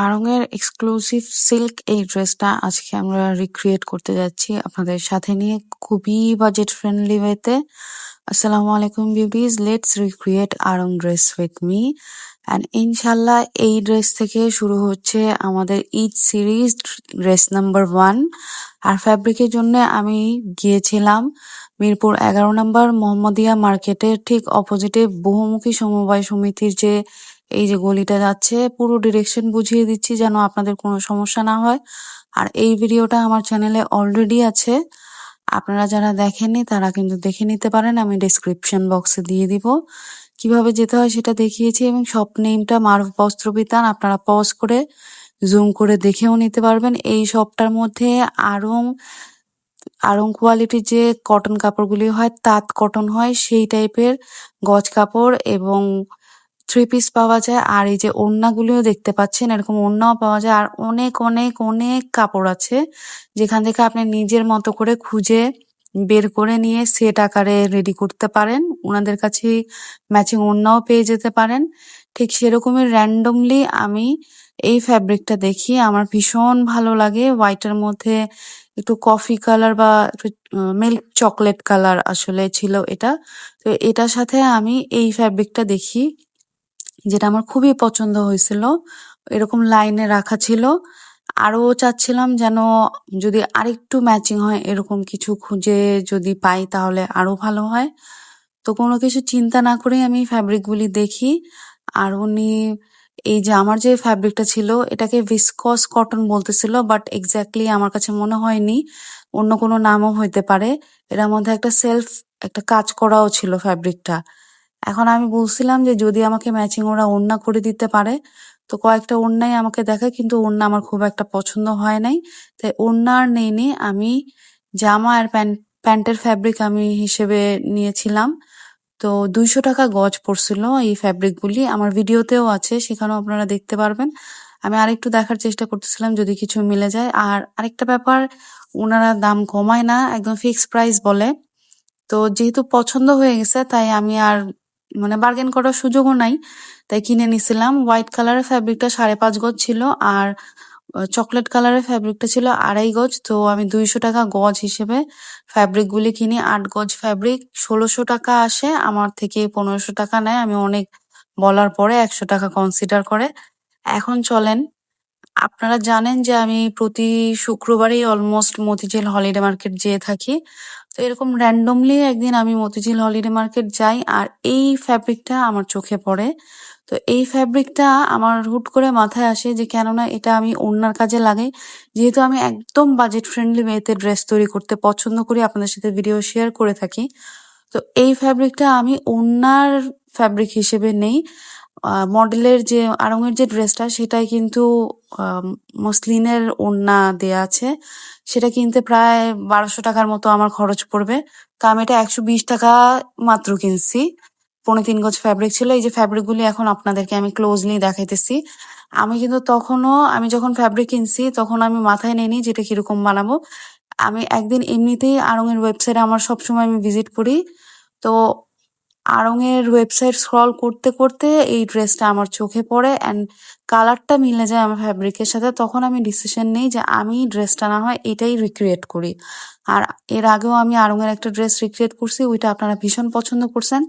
আড়ং-এর exclusive silk এই ড্রেসটা আজকে আমরা রিক্রিয়েট করতে যাচ্ছি আপনাদের সাথে নিয়ে খুবই বাজেট ফ্রেন্ডলি ওয়েতে আসসালামু আলাইকুম বিউটিজ লেটস রিক্রিয়েট আড়ং ড্রেস উইথ মি অ্যান্ড ইনশাল্লাহ এই ড্রেস থেকে শুরু হচ্ছে আমাদের Eid series dress number one আর ফ্যাব্রিকের জন্য আমি গিয়েছিলাম মিরপুর এগারো নম্বর মোহাম্মদিয়া মার্কেটের ঠিক অপোজিটে বহুমুখী সমবায় সমিতির যে এই যে গলিটা যাচ্ছে, পুরো ডিরেকশন বুঝিয়ে দিচ্ছি যেন আপনাদের কোনো সমস্যা না হয়। আর এই ভিডিওটা আমার চ্যানেলে অলরেডি আছে। আপনারা যারা দেখেননি, তারা কিন্তু দেখে নিতে পারেন। আমি ডিসক্রিপশন বক্সে দিয়ে দিব। কীভাবে যেতে হয় সেটা দেখিয়েছি এবং শপ নেমটা মারুফ বস্ত্রবিতান, আপনারা পজ করে জুম করে দেখেও নিতে পারবেন। এই শপটার মধ্যে আরং আরং কোয়ালিটির যে কটন কাপড়গুলি হয়, তাঁত কটন হয়, সেই টাইপের গজ কাপড় এবং থ্রি পিস পাওয়া যায়, আর এই যে ওড়নাগুলিও দেখতে পাচ্ছেন, এরকম ওড়নাও পাওয়া যায়, আর অনেক অনেক অনেক কাপড় আছে, যেখান থেকে আপনি নিজের মতো করে খুঁজে বের করে নিয়ে সেট আকারে রেডি করতে পারেন। ওনাদের কাছে ম্যাচিং ওড়নাও পেয়ে যেতে পারেন। ঠিক সেরকমই র্যান্ডমলি আমি এই ফ্যাব্রিকটা দেখি, আমার ভীষণ ভালো লাগে। হোয়াইটের মধ্যে একটু কফি কালার বা একটু মিল্ক চকলেট কালার আসলে ছিল এটা। তো এটার সাথে আমি এই ফ্যাব্রিকটা দেখি। যেটা আমার খুবই পছন্দ হয়েছিল, এরকম লাইনে রাখা ছিল। আরও চাচ্ছিলাম যেন যদি আরেকটু ম্যাচিং হয়, এরকম কিছু খুঁজে যদি পাই তাহলে আরও ভালো হয়। তো কোনো কিছু চিন্তা না করেই আমি ফ্যাব্রিকগুলি দেখি। আর উনি, এই যে আমার যে ফ্যাব্রিকটা ছিল, এটাকে ভিসকস কটন বলতেছিল বাট এক্স্যাক্টলি আমার কাছে মনে হয়নি। অন্য কোনো নামও হইতে পারে। এর মধ্যে একটা সেলফ একটা কাজ করাও ছিল ফ্যাব্রিকটা এখন আমি বলছিলাম যে যদি আমাকে ম্যাচিং ওরা ওড়না করে দিতে পারে, তো কয়েকটা ওড়নাই আমাকে দেখায় কিন্তু ওড়না আমার খুব একটা পছন্দ হয় নাই। তাই ওড়না আর নেইনি, আমি জামা আর প্যান্ট, প্যান্টের ফ্যাব্রিক আমি হিসেবে নিয়েছিলাম। তো দুইশো টাকা গজ পড়ছিল এই ফ্যাব্রিকগুলি আমার ভিডিওতেও আছে, সেখানেও আপনারা দেখতে পারবেন। আমি আরেকটু দেখার চেষ্টা করতেছিলাম, যদি কিছু মিলে যায়। আর আরেকটা ব্যাপার, ওনারা দাম কমায় না, একদম ফিক্স প্রাইস বলে। তো যেহেতু পছন্দ হয়ে গেছে, তাই আমি আর মানে বার্গেন করার সুযোগও নাই। তাই কিনে নিছিলাম। হোয়াইট কালারের ফ্যাব্রিকটা সাড়ে পাঁচ গজ ছিল আর চকলেট কালারের ফ্যাব্রিকটা ছিল আড়াই গজ। তো আমি দুইশো টাকা গজ হিসেবে ফ্যাব্রিকগুলি কিনি। আট গজ ফ্যাব্রিক ষোলোশো টাকা আসে। আমার থেকে পনেরোশো টাকা নেয়। আমি অনেক বলার পরে একশো টাকা কনসিডার করে। এখন চলেন। আপনারা জানেন যে আমি প্রতি শুক্রবারই অলমোস্ট মতিঝিল হলিডে মার্কেট যেয়ে থাকি। তো এরকম র্যান্ডমলি একদিন আমি মতিঝিল হলিডে মার্কেট যাই আর এই ফ্যাব্রিকটা আমার চোখে পড়ে। তো এই ফ্যাব্রিকটা আমার হুট করে মাথায় আসে যে কেননা এটা আমি ওড়নার কাজে লাগাই। যেহেতু আমি একদম বাজেট ফ্রেন্ডলি মেয়েতে ড্রেস তৈরি করতে পছন্দ করি, আপনাদের সাথে ভিডিও শেয়ার করে থাকি। তো এই ফ্যাব্রিকটা আমি ওড়নার ফ্যাব্রিক হিসেবে নেই। মডেলের যে আড়ংয়ের যে ড্রেসটা, সেটাই কিন্তু মসলিনের ওড়না দেয়া আছে। সেটা কিনতে প্রায় বারোশো টাকার মতো আমার খরচ পড়বে। তো আমি এটা একশো বিশ টাকা মাত্র কিনছি। পনেরো তিন গজ ফ্যাব্রিক ছিল। এই যে ফ্যাব্রিকগুলি এখন আপনাদেরকে আমি ক্লোজলি দেখাইতেছি। আমি কিন্তু তখনও, আমি যখন ফ্যাব্রিক কিনছি, তখন আমি মাথায় নেইনি যেটা কীরকম বানাবো। আমি একদিন এমনিতেই আড়ংয়ের ওয়েবসাইটে আমার সবসময় আমি ভিজিট করি। তো আড়ং-এর ওয়েবসাইট স্ক্রল করতে করতে এই ড্রেসটা আমার চোখে পড়ে অ্যান্ড কালারটা মিলে যায় আমার ফ্যাব্রিকের সাথে, তখন আমি ডিসিশন নেই যে আমি ড্রেসটা না হয় এটাই রিক্রিয়েট করি। আর এর আগেও আমি আড়ং-এর একটা ড্রেস রিক্রিয়েট করছি, ওইটা আপনারা ভীষণ পছন্দ করছেন।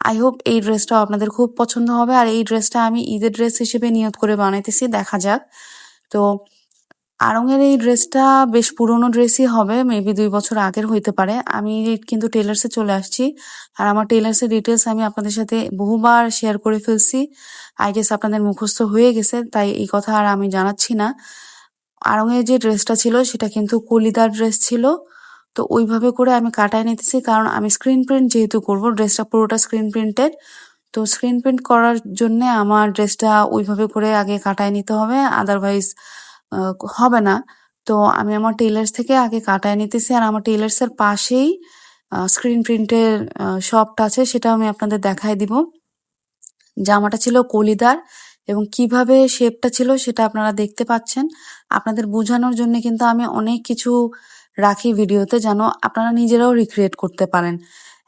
আই হোপ এই ড্রেসটাও আপনাদের খুব পছন্দ হবে। আর এই ড্রেসটা আমি ঈদের ড্রেস হিসেবে নিয়ত করে বানাইতেছি, দেখা যাক। তো আড়ং-এর এই ড্রেসটা বেশ পুরোনো ড্রেসই হবে মেবি দুই বছর আগের হইতে পারে। আমি কিন্তু টেলার্সে চলে আসছি আর আমার টেলার্সের ডিটেলস আমি আপনাদের সাথে বহুবার শেয়ার করে ফেলছি। আই গেস আপনাদের মুখস্থ হয়ে গেছে, তাই এই কথা আর আমি জানাচ্ছি না। আড়ং-এর যে ড্রেসটা ছিল, সেটা কিন্তু কলিদার ড্রেস ছিল। তো ওইভাবে করে আমি কাটায় নিতেছি, কারণ আমি স্ক্রিন প্রিন্ট যেহেতু করব, ড্রেসটা পুরোটা স্ক্রিন প্রিন্টেড তো স্ক্রিন প্রিন্ট করার জন্য আমার ড্রেসটা ওইভাবে করে আগে কাটায় নিতে হবে আদারওয়াইজ হবে না। তো আমি আমার টেলার্স থেকে আগে কাটায় নিতেছি আর আমার টেলার্স এর পাশেই স্ক্রিন প্রিন্টের শপটা আছে সেটা আমি আপনাদের দেখাই দিব। জামাটা ছিল কলিদার এবং কীভাবে শেপটা ছিল সেটা আপনারা দেখতে পাচ্ছেন। আপনাদের বোঝানোর জন্য কিন্তু আমি অনেক কিছু রাখি ভিডিওতে যেন আপনারা নিজেরাও রিক্রিয়েট করতে পারেন।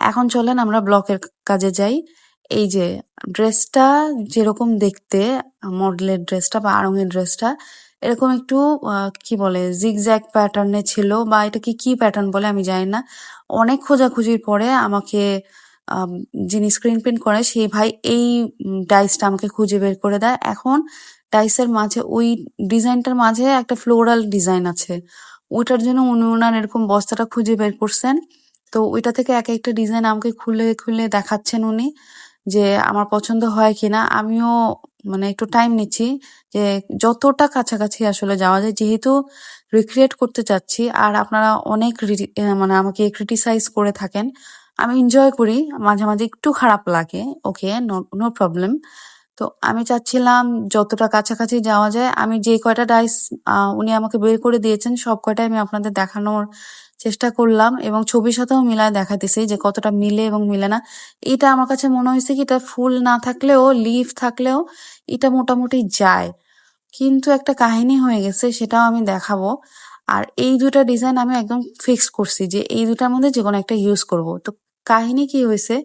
এখন চলেন আমরা ব্লকের কাজে যাই। এই যে ড্রেসটা যেরকম দেখতে মডেলের ড্রেসটা বা আড়ংয়ের ড্রেসটা এরকম একটু কি বলে জিগজ্যাগ প্যাটার্নে ছিল বা এটাকে কি প্যাটার্ন বলে আমি জানি না। অনেক খোঁজাখুঁজির পরে আমাকে যিনি স্ক্রিন প্রিন্ট করে সেই ভাই এই ডাইসটা আমাকে খুঁজে বের করে দেয়। এখন ডাইসের মাঝে, ওই ডিজাইনটার মাঝে একটা ফ্লোরাল ডিজাইন আছে। ওইটার জন্য উনি ওনার এরকম বস্তাটা খুঁজে বের করছেন। তো ওইটা থেকে এক একটা ডিজাইন আমাকে খুলে খুলে দেখাচ্ছেন উনি যে আমার পছন্দ হয় কিনা। আমিও মানে একটু টাইম নিচ্ছি যে যতটা কাছাকাছি আসলে যাওয়া যায়, যেহেতু রিক্রিয়েট করতে চাচ্ছি আর আপনারা অনেক মানে আমাকে ক্রিটিসাইজ করে থাকেন, আমি এনজয় করি, মাঝে মাঝে একটু খারাপ লাগে ওকে নো প্রবলেম তো আমি চাচ্ছিলাম যতটা কাছাকাছি যাওয়া যায়, আমি যে কয়টা ডাইস উনি আমাকে বের করে দিয়েছেন, সব কয়টাই আমি আপনাদের দেখানোর চেষ্টা করলাম এবং ছবির সাথেও মিলায় দেখাতেছি যে কতটা মিলে এবং মিলে না। এটা আমার কাছে মনে হয়েছে কি, এটা ফুল না থাকলেও লিভ থাকলেও এটা মোটামুটি যায়। কিন্তু একটা কাহিনী হয়ে গেছে, সেটাও আমি দেখাবো। আর এই দুটা ডিজাইন আমি একদম ফিক্সড করছি যে এই দুটার মধ্যে যে কোনো একটা ইউজ করব। তো কাহিনী কি হয়েছে,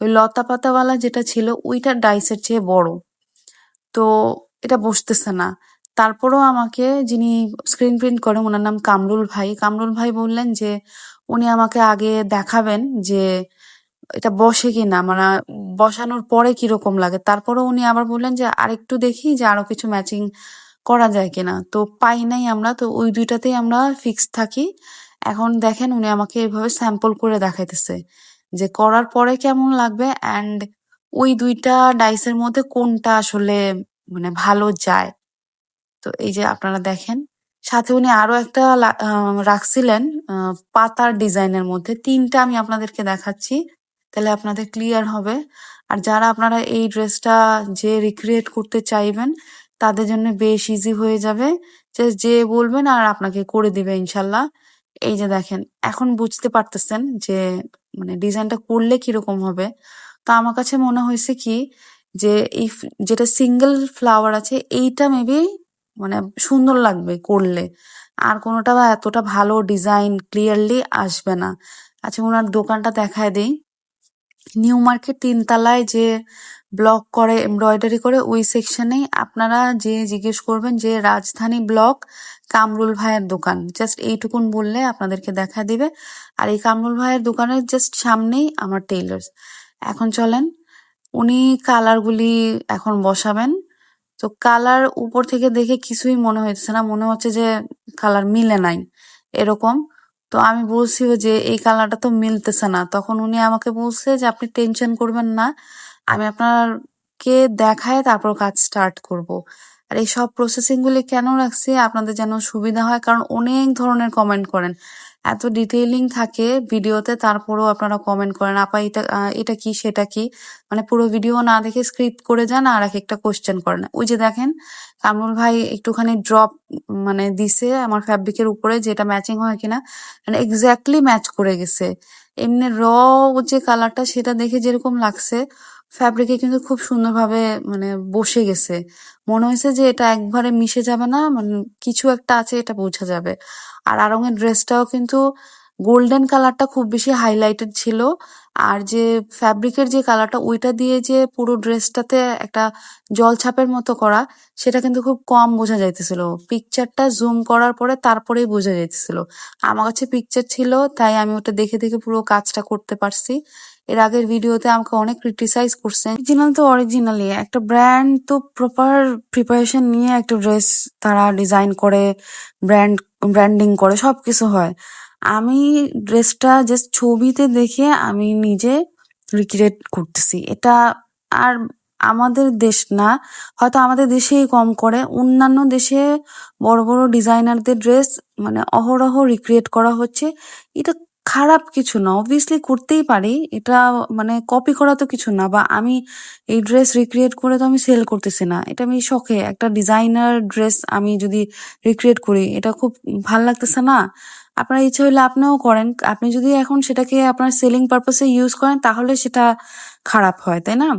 ওই লতা পাতাওয়ালা যেটা ছিল, ওইটার ডাইসের চেয়ে বড়। তো এটা বসতেছে না। তারপরেও আমাকে যিনি স্ক্রিন প্রিন্ট করেন, ওনার নাম কামরুল ভাই। কামরুল ভাই বললেন যে, উনি আমাকে আগে দেখাবেন যে, এটা বসে কিনা মানে বসানোর পরে কীরকম লাগে। তারপরে উনি আবার বললেন যে, আরেকটু দেখি যে আরও কিছু ম্যাচিং করা যায় কিনা। তো পাই নাই আমরা, তো ওই দুইটাতেই আমরা ফিক্স থাকি। এখন দেখেন উনি আমাকে এভাবে স্যাম্পল করে দেখাইতেছে যে, করার পরে কেমন লাগবে অ্যান্ড ওই দুইটা ডাইসের মধ্যে কোনটা আসলে মানে ভালো যায়। তো এই যে আপনারা দেখেন, সাথে উনি আরও একটা রাখছিলেন পাতার ডিজাইনের মধ্যে। তিনটা আমি আপনাদেরকে দেখাচ্ছি, তাহলে আপনাদের ক্লিয়ার হবে। আর যারা আপনারা এই ড্রেসটা যে রিক্রিয়েট করতে চাইবেন, তাদের জন্য বেশ ইজি হয়ে যাবে। যে যে বলবেন আর আপনাকে করে দিবে ইনশাল্লাহ। এই যে দেখেন, এখন বুঝতে পারতেছেন যে মানে ডিজাইনটা করলে কীরকম হবে। তো আমার কাছে মনে হয়েছে কি, যে এই যেটা সিঙ্গেল ফ্লাওয়ার আছে, এইটা মেবি মানে সুন্দর লাগবে করলে। আর কোনোটা বা এতটা ভালো ডিজাইন ক্লিয়ারলি আসবে না। আচ্ছা ওনার দোকানটা দেখায় দেই। নিউ মার্কেট তিনতলায় যে ব্লক করে এমব্রয়ডারি করে, ওই সেকশনেই আপনারা যে জিজ্ঞেস করবেন যে রাজধানী ব্লক কামরুল ভাইয়ের দোকান। জাস্ট এইটুকুন বললে আপনাদেরকে দেখা দিবে। আর এই কামরুল ভাইয়ের দোকানের জাস্ট সামনেই আমার টেইলার্স এখন চলেন, উনি কালারগুলি এখন বসাবেন। তো কালার উপর থেকে দেখে কিছুই মনে হচ্ছে না, মনে হচ্ছে যে কালার মিলে নাই, এরকম। তো আমি বলছি যে এই কালারটা তো মিলতেছে না। তখন উনি আমাকে বলছে যে, আপনি টেনশন করবেন না, আমি আপনার কে দেখায় তারপর কাজ স্টার্ট করব। আর এই সব প্রসেসিং গুলি কেন রাখছি? আপনাদের যেন সুবিধা হয়, কারণ অনেক ধরনের কমেন্ট করেন। এত ডিটেইলিং থাকে ভিডিওতে, তারপরেও আপনারা কমেন্ট করেন, আপা, এটা এটা কি, সেটা কি? মানে পুরো ভিডিও না দেখে স্ক্রিপ্ট করে যান আর এক একটা কোশ্চেন করেন। ওই যে দেখেন, কামরুল ভাই একটুখানি ড্রপ মানে দিছে আমার ফ্যাব্রিকের উপরে, যেটা ম্যাচিং হয় কিনা মানে এক্স্যাক্টলি ম্যাচ করে গেছে। এমনি র যে কালারটা সেটা দেখে যেরকম লাগছে ফ্যাব্রিকে কিন্তু খুব সুন্দরভাবে মানে বসে গেছে। মনে হয়েছে যে এটা একবারে মিশে যাবে না মানে কিছু একটা আছে এটা বোঝা যাবে। আর আরঙের ড্রেসটাও কিন্তু গোল্ডেন কালারটা খুব বেশি হাইলাইটেড ছিল। আর যে ফ্যাব্রিকের যে কালারটা, ওইটা দিয়ে যে পুরো ড্রেসটাতে একটা জলছাপের মতো করা, সেটা কিন্তু খুব কম বোঝা যাইতেছিল। পিকচারটা জুম করার পরে তারপরেই বোঝা যাইতেছিল। আমার কাছে পিকচার ছিল, তাই আমি ওটা দেখে দেখে পুরো কাজটা করতে পারছি। এর আগের ভিডিওতে আমাকে অনেক ক্রিটিসাইজ করছেন। অরিজিনাল তো অরিজিনালি একটা ব্র্যান্ড তো প্রপার প্রিপারেশন নিয়ে একটা ড্রেস তারা ডিজাইন করে ব্র্যান্ড ব্র্যান্ডিং করে সব কিছু হয়। আমি ড্রেসটা জাস্ট ছবিতে দেখে আমি নিজে রিক্রিয়েট করতেছি। এটা আর আমাদের দেশ না, হয়তো আমাদের দেশেই কম করে। অন্যান্য দেশে বড় বড় ডিজাইনারদের ড্রেস মানে অহরহ রিক্রিয়েট করা হচ্ছে। এটা খারাপ কিছু না। অবভিয়াসলি করতেই পারি। এটা মানে কপি করা তো কিছু না, বা আমি এই ড্রেস রিক্রিয়েট করে তো আমি সেল করতেছি না। এটা আমি শখে। একটা ডিজাইনার ড্রেস আমি যদি রিক্রিয়েট করি, এটা খুব ভালো লাগতেছে না। আপনার ইচ্ছে হলে আপনিও করেন। আপনি যদি এখন সেটাকে আপনার সেলিং পারপাসে ইউজ করেন, তাহলে সেটা খারাপ হয়, তাই না?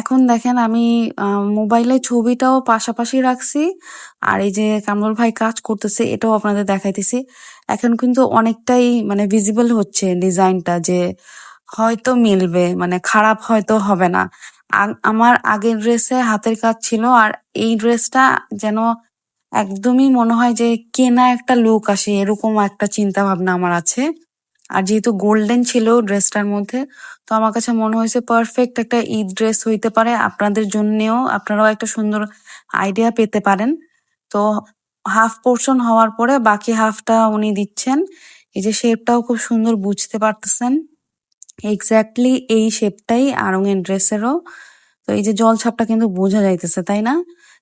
এখন দেখেন আমি মোবাইলে ছবিটাও পাশাপাশি রাখছি। আর এই যে কামরুল ভাই কাজ করতেছে, এটাও আপনাদের দেখাইতেছি। এখন কিন্তু অনেকটাই মানে ভিজিবল হচ্ছে ডিজাইনটা যে হয়তো মিলবে মানে খারাপ হয়তো হবে না। আমার আগের ড্রেসে হাতের কাজ ছিল আর এই ড্রেসটা যেন একদমই মনে হয় যে কেনা একটা লুক আসে, এরকম একটা চিন্তা ভাবনা আমার আছে। আর যেহেতু গোল্ডেন ছিল ড্রেসটার মধ্যে, তো আমার কাছে মনে হয়েছে পারফেক্ট একটা ঈদ ড্রেস হইতে পারে। আপনাদের জন্যেও, আপনারাও একটা সুন্দর আইডিয়া পেতে পারেন। তো হাফ পোর্শন হওয়ার পরে বাকি হাফটা উনি দিচ্ছেন। এই যে শেপটাও খুব সুন্দর বুঝতে পারতেছেন। এক্স্যাক্টলি এই শেপটাই আরঙের ড্রেসেরও তো এই যে জল ছাপটা কিন্তু বোঝা যাইতেছে, তাই না?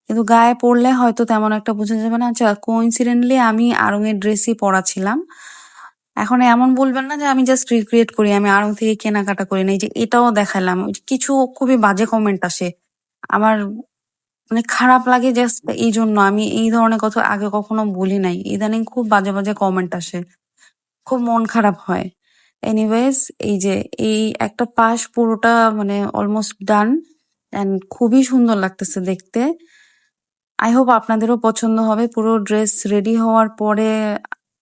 কিন্তু গায়ে পড়লে হয়তো তেমন একটা বোঝা যাবে না। আচ্ছা কোইন্সিডেন্টলি আমি আরঙের ড্রেসই পরা ছিলাম এখন এমন বলবেন না যে আমি জাস্ট রিক্রিয়েট করি, আমি আরং থেকে কেনাকাটা করি না। এই যে এটাও দেখালাম। কিছু খুবই বাজে কমেন্ট আসে। আমার মানে খারাপ লাগে জাস্ট এই জন্য আমি এই ধরনের কথা আগে কখনো বলি নাই। ইদানিং খুব বাজে বাজে কমেন্ট আসে। খুব মন খারাপ হয়। এনিওয়েজ এই যে এই একটা পাশ পুরোটা মানে অলমোস্ট ডান অ্যান্ড খুবই সুন্দর লাগতেছে দেখতে। আই হোপ আপনাদেরও পছন্দ হবে। পুরো ড্রেস রেডি হওয়ার পরে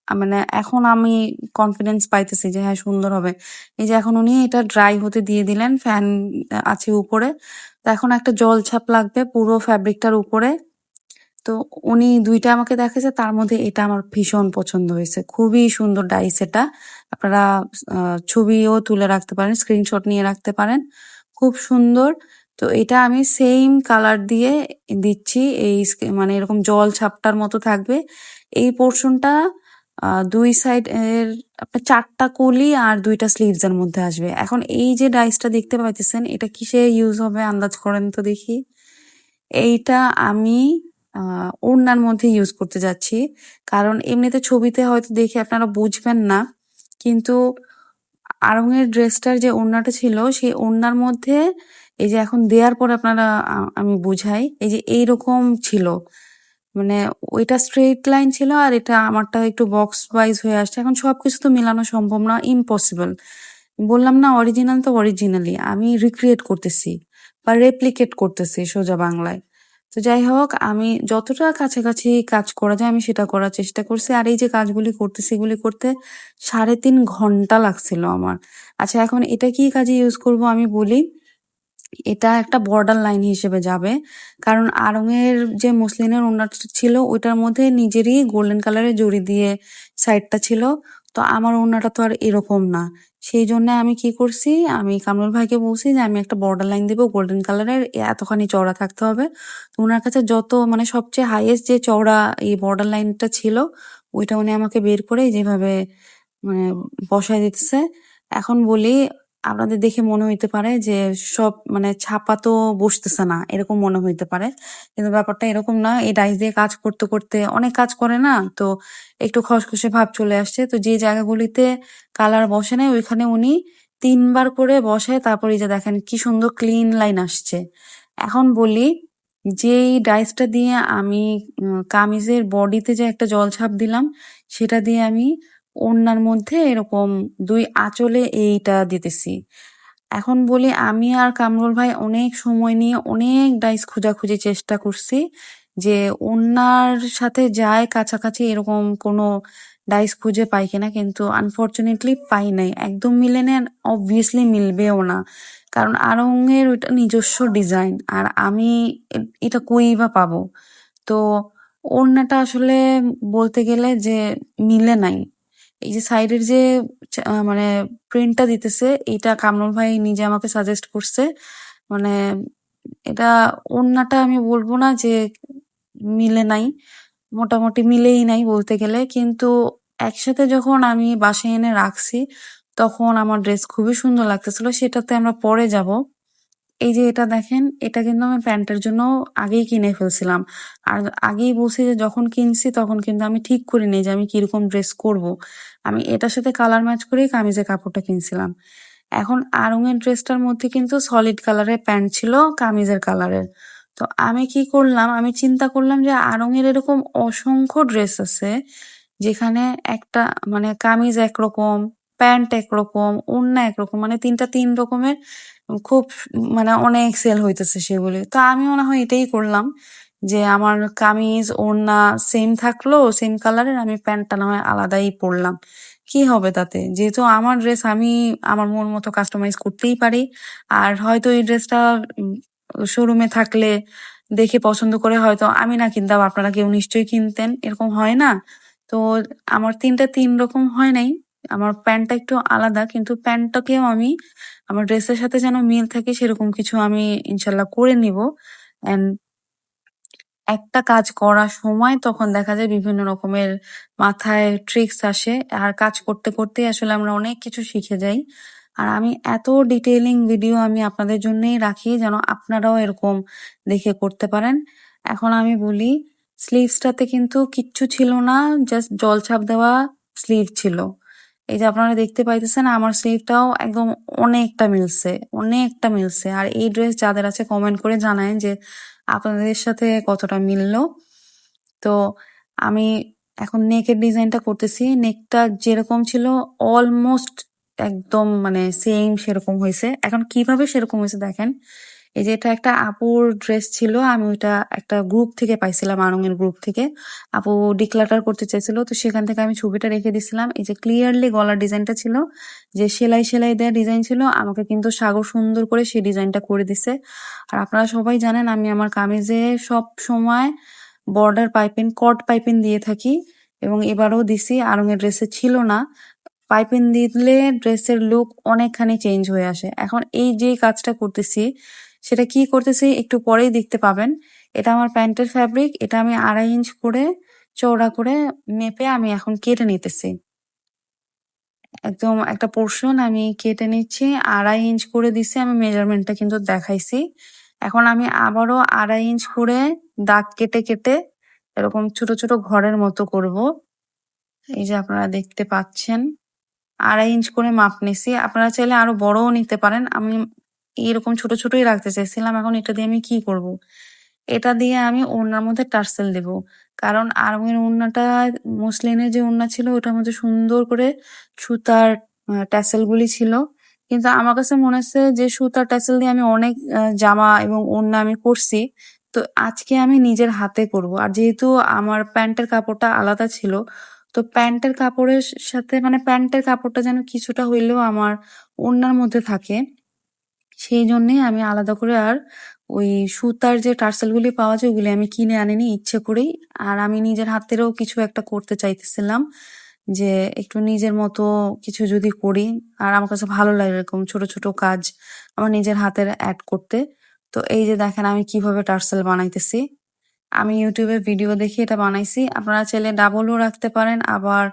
মানে এখন আমি কনফিডেন্স পাইতেছি যে হ্যাঁ সুন্দর হবে। এই যে এখন উনি এটা ড্রাই হতে দিয়ে দিলেন ফ্যান আছে উপরে। তো এখন একটা জল ছাপ লাগবে পুরো ফ্যাব্রিকটার উপরে। তো উনি দুইটা আমাকে দেখেছে তার মধ্যে এটা আমার ভীষণ পছন্দ হয়েছে। খুবই সুন্দর ডাইস এটা আপনারা ছবিও তুলে রাখতে পারেন স্ক্রিনশট নিয়ে রাখতে পারেন। খুব সুন্দর। তো এটা আমি সেম কালার দিয়ে দিচ্ছি। এই মানে এরকম জল ছাপটার মতো থাকবে। এই পোর্শনটা দুই সাইড এর আপনার চারটা কলি আর দুইটা স্লিভস এর মধ্যে আসবে। এখন এই যে ডাইসটা দেখতে পাইতেছেন, এটা কিসে ইউজ হবে আন্দাজ করেন তো দেখি। এইটা আমি ওড়নার মধ্যে ইউজ করতে যাচ্ছি। কারণ এমনিতে ছবিতে হয়তো দেখে আপনারা বুঝবেন না, কিন্তু আরঙের ড্রেসটার যে ওড়নাটা ছিল, সেই ওড়নার মধ্যে এই যে এখন দেওয়ার পর আপনারা আমি বুঝাই, এই যে এইরকম ছিল। মানে ওইটা স্ট্রেট লাইন ছিল আর এটা আমারটা একটু বক্স ওয়াইজ হয়ে আসছে। এখন সবকিছু তো মেলানো সম্ভব না ইম্পসিবল বললাম, না অরিজিনাল তো অরিজিনালি আমি রিক্রিয়েট করতেছি বা রেপ্লিকেট করতেছি সোজা বাংলায়। তো যাই হোক, আমি যতটা কাছাকাছি কাজ করা যায়, আমি সেটা করার চেষ্টা করছি। আর এই যে কাজগুলি করতেছি, এগুলি করতে সাড়ে তিন ঘণ্টা লাগছিল আমার। আচ্ছা এখন এটা কি কাজে ইউজ করব আমি বলি? এটা একটা বর্ডার লাইন হিসেবে যাবে। কারণ আরঙের যে মসলিনের ওড়নাটা ছিল, ওইটার মধ্যে নিজেরই গোল্ডেন কালারের জড়ি দিয়ে সাইডটা ছিল। তো আমার ওড়নাটা তো আর এরকম না। সেই জন্য আমি কি করছি, আমি কামরুল ভাইকে বলছি যে আমি একটা বর্ডার লাইন দিব গোল্ডেন কালারের এতখানি চওড়া থাকতে হবে। তো ওনার কাছে যত মানে সবচেয়ে হাইয়েস্ট যে চওড়া এই বর্ডার লাইনটা ছিল, ওইটা উনি আমাকে বের করে যেভাবে মানে বসায় দিতেছে। এখন বলি আপনাদের দেখে মনে হইতে পারে যে সব মানে ছাপা তো বসতেছে না, এরকম মনে হইতে পারে। কিন্তু ব্যাপারটা এরকম না, এই ডাইস দিয়ে কাজ করতে করতে অনেক কাজ করে না, তো একটু খসখসে ভাব চলে আসছে। তো যে জায়গাগুলিতে কালার বসে নাই, ওইখানে উনি তিনবার করে বসে, তারপর যে দেখেন কি সুন্দর ক্লিন লাইন আসছে। এখন বলি, যেই ডাইসটা দিয়ে আমি কামিজের বডিতে যে একটা জল ছাপ দিলাম, সেটা দিয়ে আমি ওড়নার মধ্যে এরকম দুই আঁচলে এইটা দিতেছি। এখন বলি, আমি আর কামরুল ভাই অনেক সময় নিয়ে অনেক ডাইস খোঁজাখুঁজি চেষ্টা করছি যে ওড়নার সাথে যায় কাছাকাছি এরকম কোনো ডাইস খুঁজে পাই কিনা, কিন্তু আনফরচুনেটলি পাই নাই। একদম মিলে নেন অবভিয়াসলি মিলবেও না। কারণ আড়ংয়ের ওইটা নিজস্ব ডিজাইন আর আমি এটা কই বা পাবো? তো ওড়নাটা আসলে বলতে গেলে যে মিলে নাই। এই যে সাইডের যে মানে প্রিন্টটা দিতেছে এটা কামরুল ভাই নিজে আমাকে সাজেস্ট করছে। মানে এটা ওড়নাটা আমি বলব না যে মিলে নাই, মোটামুটি মিলেই নাই বলতে গেলে। কিন্তু একসাথে যখন আমি বাসায় এনে রাখছি, তখন আমার ড্রেস খুবই সুন্দর লাগতেছিল, সেটাতে আমরা পরে যাব। এই যে এটা দেখেন, এটা কিন্তু আমি প্যান্টের জন্য আগেই কিনে ফেলছিলাম। আর আগেই বলছি যে যখন কিনছি তখন কিন্তু আমি ঠিক করিনি যে আমি কীরকম ড্রেস করব। আমি এটার সাথে কালার ম্যাচ করেই কামিজের কাপড়টা কিনছিলাম। এখন আড়ংয়ের ড্রেসটার মধ্যে কিন্তু সলিড কালারের প্যান্ট ছিল কামিজের কালারের তো আমি কি করলাম, আমি চিন্তা করলাম যে আড়ংয়ের এরকম অসংখ্য ড্রেস আছে যেখানে একটা মানে কামিজ একরকম, প্যান্ট একরকম, ওড়না একরকম মানে তিনটা তিন রকমের খুব মানে অনেক সেল হইতেছে সেগুলি। তো আমি মনে হয় এটাই করলাম যে আমার কামিজ, ওড়না সেম থাকল সেম কালারের আমি প্যান্টটা না হয় আলাদাই পরলাম। কি হবে তাতে? যেহেতু আমার ড্রেস আমি আমার মন মতো কাস্টমাইজ করতেই পারি। আর হয়তো এই ড্রেসটা শোরুমে থাকলে দেখে পছন্দ করে হয়তো আমি না কিনতাম, আপনারা কেউ নিশ্চয়ই কিনতেন, এরকম হয় না। তো আমার তিনটা তিন রকম হয় নাই। আমার প্যান্টটা একটু আলাদা, কিন্তু প্যান্টটাকেও আমি, আমার ড্রেসের সাথে যেন মিল থাকে সেরকম কিছু আমি ইনশাল্লাহ করে নিব। অ্যান্ড একটা কাজ করার সময় তখন দেখা যায় বিভিন্ন রকমের মাথায় ট্রিক্স আসে। আর কাজ করতে করতে আসলে আমরা অনেক কিছু শিখে যাই। আর আমি এত ডিটেইলিং ভিডিও আমি আপনাদের জন্যই রাখি যেন আপনারাও এরকম দেখে করতে পারেন। এখন আমি বলি স্লিভসটাতে কিন্তু কিচ্ছু ছিল না জাস্ট জল ছাপ দেওয়া স্লিভ ছিল। এই যে আপনারা দেখতে পাইতেছেন, আমার স্লিভটাও একদম অনেকটা মিলছে অনেকটা মিলছে। আর এই ড্রেস যাদের আছে কমেন্ট করে জানায় যে আপনাদের সাথে কতটা মিললো। তো আমি এখন নেকের ডিজাইনটা করতেছি। নেকটা যেরকম ছিল অলমোস্ট একদম মানে সেম সেরকম হয়েছে। এখন কীভাবে সেরকম হয়েছে দেখেন। এই যে এটা একটা আপুর ড্রেস ছিল, আমি ওইটা একটা গ্রুপ থেকে পাইছিলাম আরঙের গ্রুপ থেকে। আপু ডিক্লাটার করতে চাইছিল, তো সেখান থেকে আমি ছবিটা রেখে দিছিলাম। এই যে ক্লিয়ারলি গলার ডিজাইনটা ছিল, যে সেলাই সেলাই দেওয়া ডিজাইন ছিল, আমাকে কিন্তু সাগর সুন্দর করে সেই ডিজাইনটা করে দিছে। আর আপনারা সবাই জানেন, আমি আমার কামিজে সব সময় বর্ডার পাইপিন কট পাইপিন দিয়ে থাকি এবং এবারও দিছি, আরঙের ড্রেসে ছিল না। পাইপিন দিলে ড্রেসের লুক অনেকখানি চেঞ্জ হয়ে আসে। এখন এই যে কাজটা করতেছি সেটা কি করতেছি একটু পরেই দেখতে পাবেন। এটা আমার প্যান্টের ফ্যাব্রিক এটা আমি আড়াই ইঞ্চ করে চওড়া করে মেপে আমি এখন কেটে নিতেছি। একদম একটা পোর্শন আমি কেটে নিচ্ছি, আড়াই ইঞ্চ করে দিছি, আমি মেজারমেন্টটা কিন্তু দেখাইছি। এখন আমি আবারও আড়াই ইঞ্চ করে দাগ কেটে কেটে এরকম ছোট ছোট ঘরের মতো করব। এই যে আপনারা দেখতে পাচ্ছেন, আড়াই ইঞ্চ করে মাপ নিছি। আপনারা চাইলে আরও বড়ও নিতে পারেন। আমি এরকম ছোট ছোটই রাখতে চাইছিলাম এখন এটা দিয়ে আমি কি করব। এটা দিয়ে আমি ওড়নার মধ্যে টার্সেল দেব। কারণ আরঙের ওড়নাটা মুসলিনের যে ওড়না ছিল, ওটার মধ্যে সুন্দর করে সুতার ট্যাসেল গুলি ছিল। কিন্তু আমার কাছে মনে হচ্ছে যে সুতার ট্যাসেল দিয়ে আমি অনেক জামা এবং ওড়না আমি করছি তো আজকে আমি নিজের হাতে করব। আর যেহেতু আমার প্যান্টের কাপড়টা আলাদা ছিল, তো প্যান্টের কাপড়ের সাথে মানে প্যান্টের কাপড়টা যেন কিছুটা হইলেও আমার ওড়নার মধ্যে থাকে। সেই জন্যে আমি আলাদা করে আর ওই সুতার যে টার্সেলগুলি পাওয়া যায়, ওগুলি আমি কিনে আনিনি ইচ্ছে করেই। আর আমি নিজের হাতেরও কিছু একটা করতে চাইতেছিলাম যে একটু নিজের মতো কিছু যদি করি। আর আমার কাছে ভালো লাগে এরকম ছোট ছোট কাজ আমার নিজের হাতের অ্যাড করতে। তো এই যে দেখেন আমি কীভাবে টার্সেল বানাইতেছি। আমি ইউটিউবে ভিডিও দেখে এটা বানাইছি। আপনারা চাইলে ডাবলও রাখতে পারেন। আবার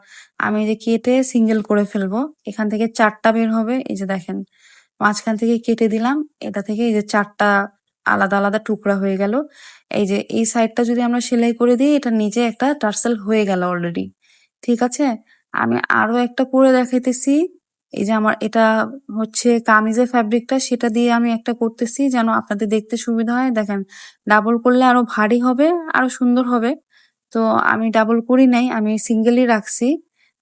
আমি যে কেটে সিঙ্গেল করে ফেলব, এখান থেকে চারটা বের হবে। এই যে দেখেন মাঝখান থেকে কেটে দিলাম। এটা থেকে এই যে চারটা আলাদা আলাদা টুকরা হয়ে গেল। এই যে এই সাইডটা যদি আমরা সেলাই করে দিই, এটা নিচে একটা টার্সেল হয়ে গেল অলরেডি ঠিক আছে? আমি আরও একটা করে দেখাইতেছি। এই যে আমার এটা হচ্ছে কামিজের ফ্যাব্রিকটা সেটা দিয়ে আমি একটা করতেছি যেন আপনাদের দেখতে সুবিধা হয়। দেখেন ডাবল করলে আরও ভারী হবে, আরও সুন্দর হবে। তো আমি ডাবল করি নাই, আমি সিঙ্গেলই রাখছি।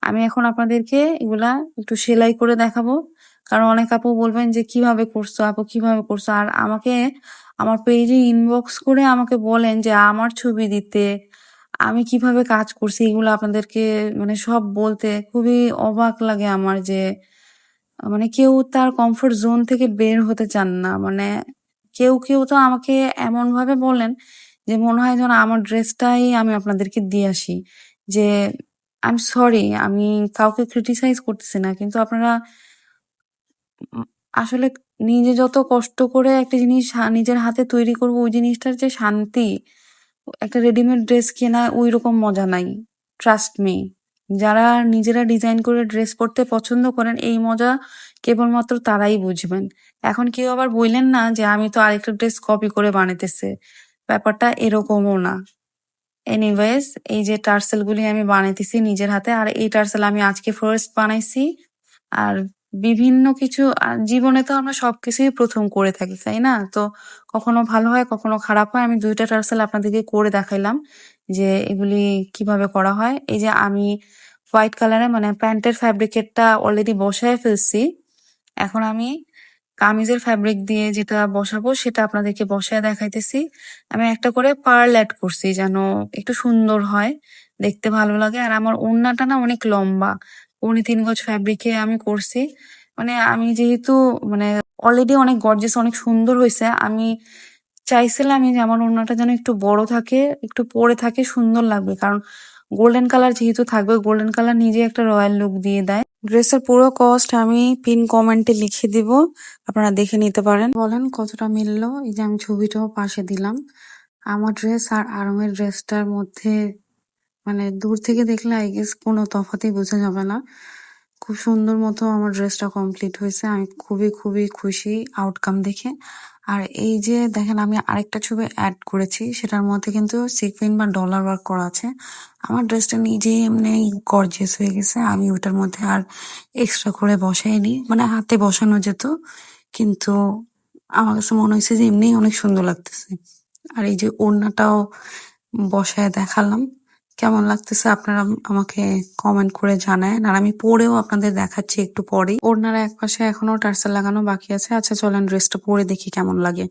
আমি এখন আপনাদেরকে এগুলা একটু সেলাই করে দেখাবো। কারণ অনেক আপু বলবেন যে, কীভাবে করছ আপু? কীভাবে করছ? আর আমাকে, আমার পেজে ইনবক্স করে আমাকে বলেন যে, আমার ছবি দিতে, আমি কীভাবে কাজ করছি? এগুলো আপনাদেরকে মানে সব বলতে খুবই অবাক লাগে আমার যে মানে কেউ তার কমফোর্ট জোন থেকে বের হতে চান না। মানে কেউ কেউ তো আমাকে এমন ভাবে বলেন যে, মনে হয় যেন আমার ড্রেসটাই আমি আপনাদেরকে দিয়ে আসি। যে আই এম সরি আমি কাউকে ক্রিটিসাইজ করতেছি না। কিন্তু আপনারা আসলে নিজে যত কষ্ট করে একটা জিনিস নিজের হাতে তৈরি করব, ওই জিনিসটার যে শান্তি, একটা রেডিমেড ড্রেস কেনা ওই রকম মজা নাই। ট্রাস্ট মি যারা নিজেরা ডিজাইন করে ড্রেস পরতে পছন্দ করেন, এই মজা কেবলমাত্র তারাই বুঝবেন। এখন কেউ আবার বললেন না যে, আমি তো আরেকটা ড্রেস কপি করে বানাইতেছে। ব্যাপারটা এরকমও না। এনিওয়েজ এই যে টার্সেল গুলি আমি বানাইতেছি নিজের হাতে, আর এই টার্সেল আমি আজকে ফার্স্ট বানাইছি। আর বিভিন্ন কিছু জীবনে তো আমরা সবকিছুই প্রথম করে থাকি, তাই না? তো কখনো ভালো হয়, কখনো খারাপ হয়। আমি দুইটা টার্সেল আপনাদেরকে করে দেখাইলাম যে এগুলি কীভাবে করা হয়। এই যে আমি হোয়াইট কালারে মানে প্যান্টের ফ্যাব্রিকেটটা অলরেডি বসায় ফেলছি। এখন আমি কামিজের ফ্যাব্রিক দিয়ে যেটা বসাবো, সেটা আপনাদেরকে বসায় দেখাইতেছি। আমি একটা করে পার্ল অ্যাড করছি যেন একটু সুন্দর হয়, দেখতে ভালো লাগে। আর আমার ওড়নাটা না অনেক লম্বা পৌনে তিন গজ ফ্যাব্রিকে আমি করছি। মানে আমি যেহেতু মানে অলরেডি অনেক গর্জেস অনেক সুন্দর হয়েছে। আমি চাইছিলাম যে আমার ওড়নাটা যেন একটু বড় থাকে, একটু পরে থাকে, সুন্দর লাগবে। কারণ গোল্ডেন কালার যেহেতু থাকবে গোল্ডেন কালার নিজে একটা রয়্যাল লুক দিয়ে দেয়। ড্রেসের পুরো কস্ট আমি পিন কমেন্টে লিখে দিব, আপনারা দেখে নিতে পারেন। বলেন কতটা মিললো, এই যে আমি ছবিটাও পাশে দিলাম। আমার ড্রেস আর আরমের ড্রেসটার মধ্যে মানে দূর থেকে দেখলে আই গেস কোনো তফাতেই বোঝা যাবে না। খুব সুন্দর মতো আমার ড্রেসটা কমপ্লিট হয়েছে। আমি খুবই খুবই খুশি আউটকাম দেখে। আর এই যে দেখেন, আমি আরেকটা ছবি অ্যাড করেছি। সেটার মধ্যে কিন্তু সিকুইন বা ডলার ওয়ার্ক করা আছে। আমার ড্রেসটা নিজেই এমনি গর্জিয়াস হয়ে গেছে। আমি ওটার মধ্যে আর এক্সট্রা করে বসাইনি। মানে হাতে বসানো যেত, কিন্তু আমার কাছে মনে হয়েছে যে এমনিই অনেক সুন্দর লাগতেছে। আর এই যে ওড়নাটাও বসায় দেখালাম। কেমন লাগতেছে? আপনারা আমাকে কমেন্ট করে জানায় আর আমি পরেও আপনাদের দেখাচ্ছি একটু পরেই। ওনারা এক পাশে এখনও টার্সেল লাগানো বাকি আছে। আচ্ছা চলেন ড্রেসটা পরে দেখি কেমন লাগে।